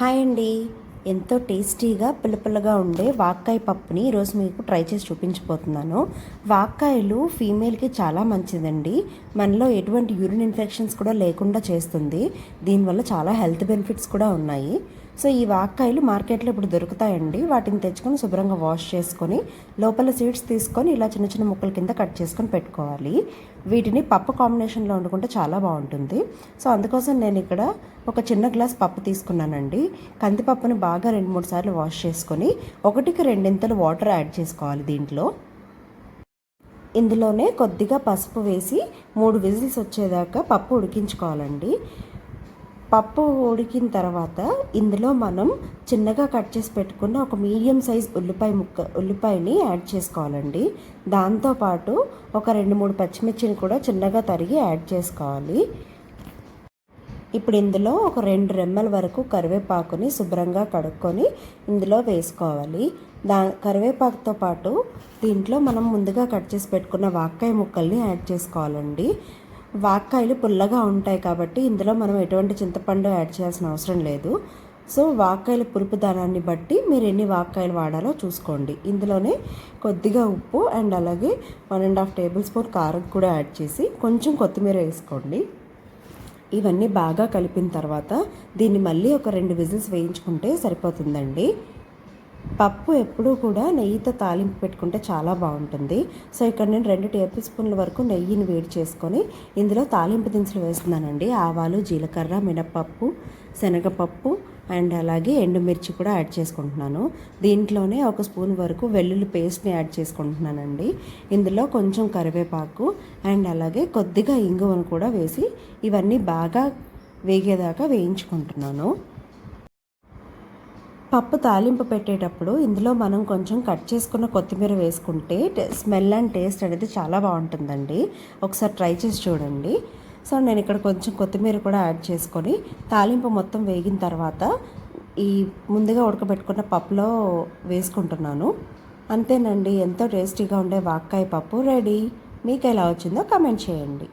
Hi అండి. ఎంతో టేస్టీగా పిల్లపిల్లగా ఉండే వాక్కాయ పప్పుని ఈరోజు మీకు ట్రై చేసి చూపించబోతున్నాను. వాక్కాయలు ఫీమేల్కి చాలా మంచిదండి. మనలో ఎటువంటి యూరిన్ ఇన్ఫెక్షన్స్ కూడా లేకుండా చేస్తుంది. దీనివల్ల చాలా హెల్త్ బెనిఫిట్స్ కూడా ఉన్నాయి. సో ఈ వాక్కాయలు మార్కెట్లో ఇప్పుడు దొరుకుతాయండి. వాటిని తెచ్చుకొని శుభ్రంగా వాష్ చేసుకొని లోపల సీడ్స్ తీసుకొని ఇలా చిన్న చిన్న ముక్కల కింద కట్ చేసుకొని పెట్టుకోవాలి. వీటిని పప్పు కాంబినేషన్లో వండుకుంటే చాలా బాగుంటుంది. సో అందుకోసం నేను ఇక్కడ ఒక చిన్న గ్లాస్ పప్పు తీసుకున్నానండి. కందిపప్పుని బాగా రెండు మూడు సార్లు వాష్ చేసుకొని ఒకటికి రెండింతలు వాటర్ యాడ్ చేసుకోవాలి దీంట్లో. ఇందులోనే కొద్దిగా పసుపు వేసి మూడు విజిల్స్ వచ్చేదాకా పప్పు ఉడికించుకోవాలండి. పప్పు ఉడికిన తర్వాత ఇందులో మనం చిన్నగా కట్ చేసి పెట్టుకున్న ఒక మీడియం సైజ్ ఉల్లిపాయ ముక్క ఉల్లిపాయని యాడ్ చేసుకోవాలండి. దాంతోపాటు ఒక రెండు మూడు పచ్చిమిర్చిని కూడా చిన్నగా తరిగి యాడ్ చేసుకోవాలి. ఇప్పుడు ఇందులో ఒక రెండు రెమ్మల వరకు కరివేపాకుని శుభ్రంగా కడుక్కొని ఇందులో వేసుకోవాలి. దా కరివేపాకుతో పాటు దీంట్లో మనం ముందుగా కట్ చేసి పెట్టుకున్న వాక్కాయ ముక్కల్ని యాడ్ చేసుకోవాలండి. వాక్కాయలు పుల్లగా ఉంటాయి కాబట్టి ఇందులో మనం ఎటువంటి చింతపండు యాడ్ చేయాల్సిన అవసరం లేదు. సో వాక్కాయల పులుపు దానాన్ని బట్టి మీరు ఎన్ని వాక్కాయలు వాడాలో చూసుకోండి. ఇందులోనే కొద్దిగా ఉప్పు అండ్ అలాగే one and half table spoon కారం కూడా యాడ్ చేసి కొంచెం కొత్తిమీర వేసుకోండి. ఇవన్నీ బాగా కలిపిన తర్వాత దీన్ని మళ్ళీ ఒక రెండు విజిల్స్ వేయించుకుంటే సరిపోతుందండి. పప్పు ఎప్పుడూ కూడా నెయ్యితో తాలింపు పెట్టుకుంటే చాలా బాగుంటుంది. సో ఇక్కడ నేను రెండు టేబుల్ స్పూన్ల వరకు నెయ్యిని వేడి చేసుకొని ఇందులో తాలింపు దినుసులు వేస్తున్నానండి. ఆవాలు జీలకర్ర మినప్పప్పు శనగపప్పు అండ్ అలాగే ఎండుమిర్చి కూడా యాడ్ చేసుకుంటున్నాను. దీంట్లోనే ఒక స్పూన్ వరకు వెల్లుల్లి పేస్ట్ని యాడ్ చేసుకుంటున్నానండి. ఇందులో కొంచెం కరివేపాకు అండ్ అలాగే కొద్దిగా ఇంగువను కూడా వేసి ఇవన్నీ బాగా వేగేదాకా వేయించుకుంటున్నాను. పప్పు తాలింపు పెట్టేటప్పుడు ఇందులో మనం కొంచెం కట్ చేసుకున్న కొత్తిమీర వేసుకుంటే స్మెల్ అండ్ టేస్ట్ అనేది చాలా బాగుంటుందండి. ఒకసారి ట్రై చేసి చూడండి. సో నేను ఇక్కడ కొంచెం కొత్తిమీర కూడా యాడ్ చేసుకొని తాలింపు మొత్తం వేగిన తర్వాత ఈ ముందుగా ఉడకబెట్టుకున్న పప్పులో వేసుకుంటున్నాను. అంతేనండి ఎంతో టేస్టీగా ఉండే వాక్కాయ పప్పు రెడీ. మీకు ఎలా వచ్చిందో కమెంట్ చేయండి.